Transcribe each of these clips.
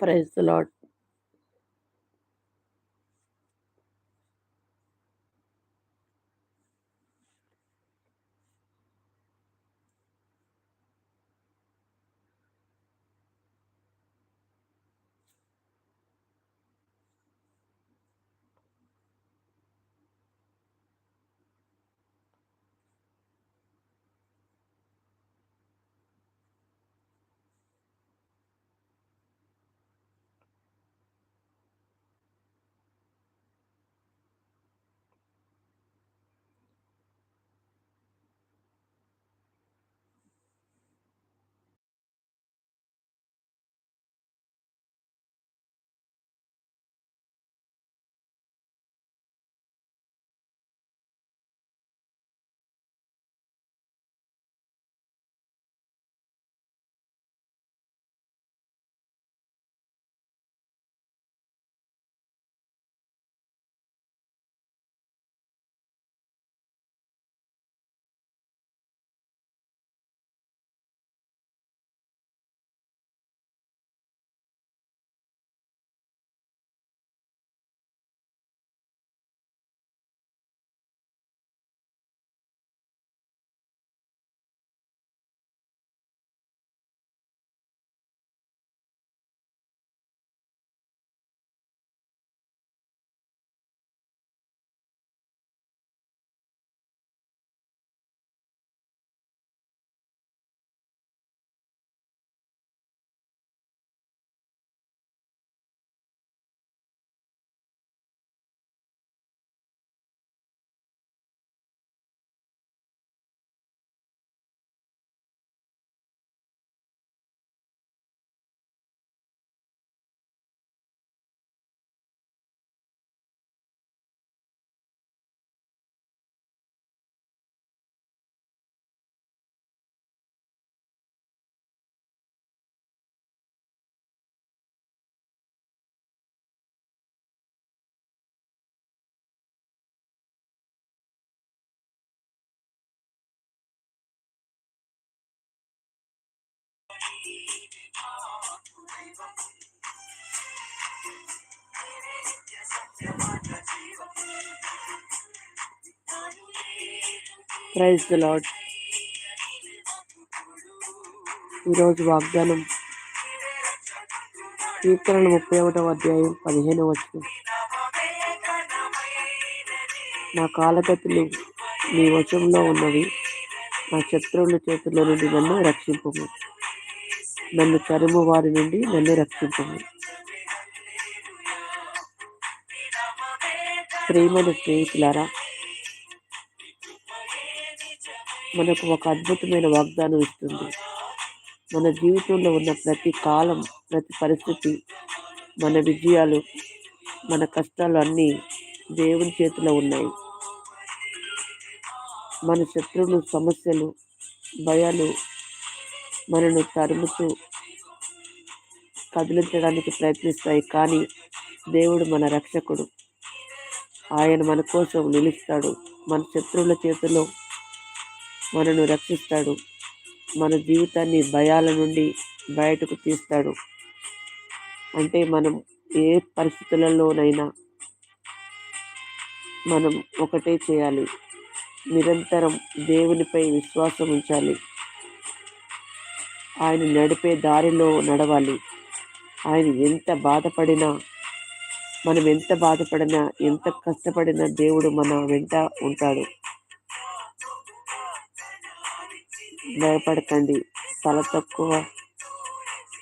Praise lord praise the lord ఈరోజు వాగ్దానం కీర్తనలు ముప్పై ఒకటవ అధ్యాయం పదిహేను వచ్చిన నా కాలగతులు నీ వశంలో ఉన్నవి నా శత్రువుల చేతుల్లో నుండి నన్ను రక్షింపు నన్ను తరుము వారి నుండి నన్ను రక్షించండి. ప్రేమను స్నేహితులారా మనకు ఒక అద్భుతమైన వాగ్దానం ఇస్తుంది. మన జీవితంలో ఉన్న ప్రతి కాలం ప్రతి పరిస్థితి మన విజయాలు మన కష్టాలు అన్నీ దేవుని చేతిలో ఉన్నాయి. మన శత్రువులు సమస్యలు భయాలు మనను తరుముతూ కదిలించడానికి ప్రయత్నిస్తాయి కానీ దేవుడు మన రక్షకుడు. ఆయన మన కోసం నిలుస్తాడు. మన శత్రువుల చేతిలో మనను రక్షిస్తాడు. మన జీవితాన్ని భయాల నుండి బయటకు తీస్తాడు. అంటే మనం ఏ పరిస్థితులలోనైనా మనం ఒకటే చేయాలి. నిరంతరం దేవునిపై విశ్వాసం ఉంచాలి. ఆయన నడిపే దారిలో నడవాలి. ఆయన ఎంత బాధపడినా మనం ఎంత బాధపడినా ఎంత కష్టపడినా దేవుడు మన వెంట ఉంటాడు. భయపడకండి. తల తక్కువ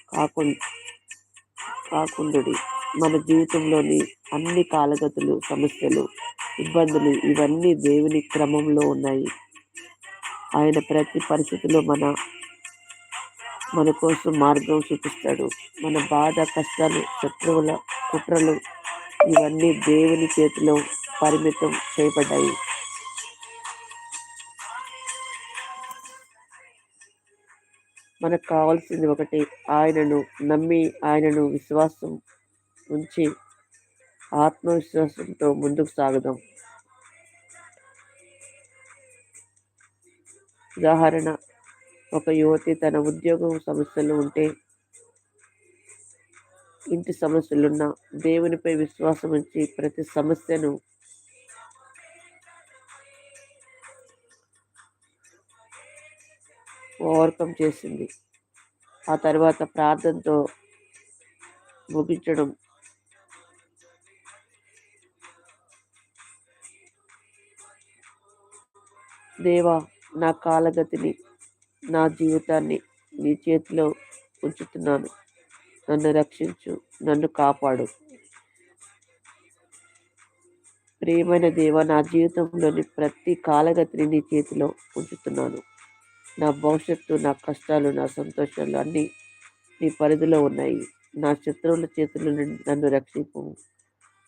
కాకుండా కాకుండుడి. మన జీవితంలోని అన్ని కాలగతులు సమస్యలు ఇబ్బందులు ఇవన్నీ దేవుని క్రమంలో ఉన్నాయి. ఆయన ప్రతి పరిస్థితిలో మన మన కోసం మార్గం చూపిస్తాడు. మన బాధ కష్టాలు శత్రువుల కుట్రలు ఇవన్నీ దేవుని చేతిలో పరిమితం చేయబడ్డాయి. మనకు కావాల్సింది ఒకటి ఆయనను నమ్మి ఆయనను విశ్వాసం ఉంచి ఆత్మవిశ్వాసంతో ముందుకు సాగుదాం. ఉదాహరణ ఒక యువతి తన ఉద్యోగం సమస్యలు ఉంటే ఇంటి సమస్యలున్నా దేవునిపై విశ్వాసం ఉంచి ప్రతి సమస్యను ఓవర్కమ్ చేసింది. ఆ తర్వాత ప్రార్థనతో ముగించడం దేవా నా కాలగతిని నా జీవితాన్ని నీ చేతిలో ఉంచుతున్నాను. నన్ను రక్షించు నన్ను కాపాడు. ప్రియమైన దేవ నా జీవితంలోని ప్రతి కాలగతిని నీ చేతిలో ఉంచుతున్నాను. నా భవిష్యత్తు నా కష్టాలు నా సంతోషాలు అన్నీ నీ పరిధిలో ఉన్నాయి. నా శత్రువుల చేతుల నుండి నన్ను రక్షింపు.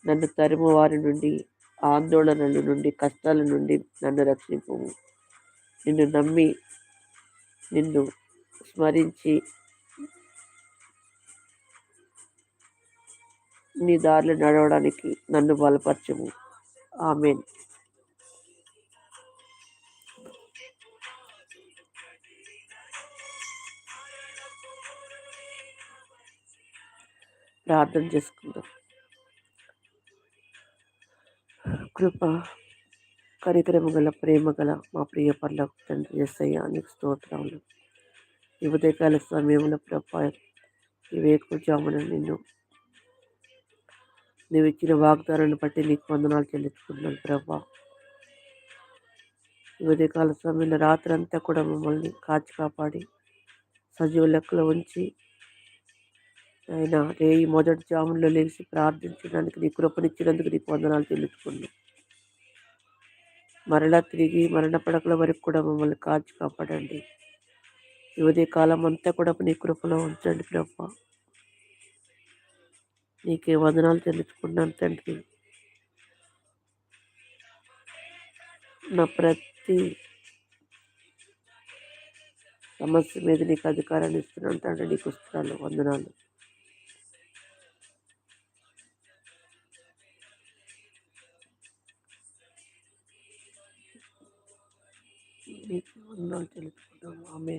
నన్ను తరుము వారి నుండి ఆందోళనల నుండి కష్టాల నుండి నన్ను రక్షింపు. నిన్ను నమ్మి నిన్ను స్మరించి నీ దారిలో నడవడానికి నన్ను బలపరచము. ఆమెన్. ప్రార్థన చేసుకుందాం. కృప కరితరము గల ప్రేమ గల మా ప్రియ పర్లకు తండ్రి ఎస్ఐ అనేక స్తోత్రాలు. ఈ ఉదయకాల సమయంలో ప్రభా ఈ వేకుజామున నిన్ను నువ్వు ఇచ్చిన వాగ్దానాన్ని బట్టి నీకు వందనాలు చెల్లించుకుంటున్నాను ప్రభా. ఈ ఉదయకాల సమయంలో రాత్రి అంతా కూడా మమ్మల్ని కాచి కాపాడి సజీవ లెక్కలో ఉంచి ఆయన రేయి మొదటి జాములో లేచి ప్రార్థించడానికి నీ కృపనిచ్చినందుకు నీకు వందనాలు చెల్లించుకున్నాను మరలా తిరిగి మరణ పడకల వరకు కూడా మమ్మల్ని కాచి కాపాడండి. యువదే కాలం అంతా కూడా నీ కృపలో ఉంచండి ప్రభు. నీకే వందనాలు చెల్లించుకున్నాను తండ్రి. నా ప్రతి సమస్య మీద నీకు అధికారాన్ని ఇస్తున్నాను తండ్రి నీకు వస్తున్నాను వందనాలు. నీకు వందనాలు తెలుసుకుంటాము ఆమె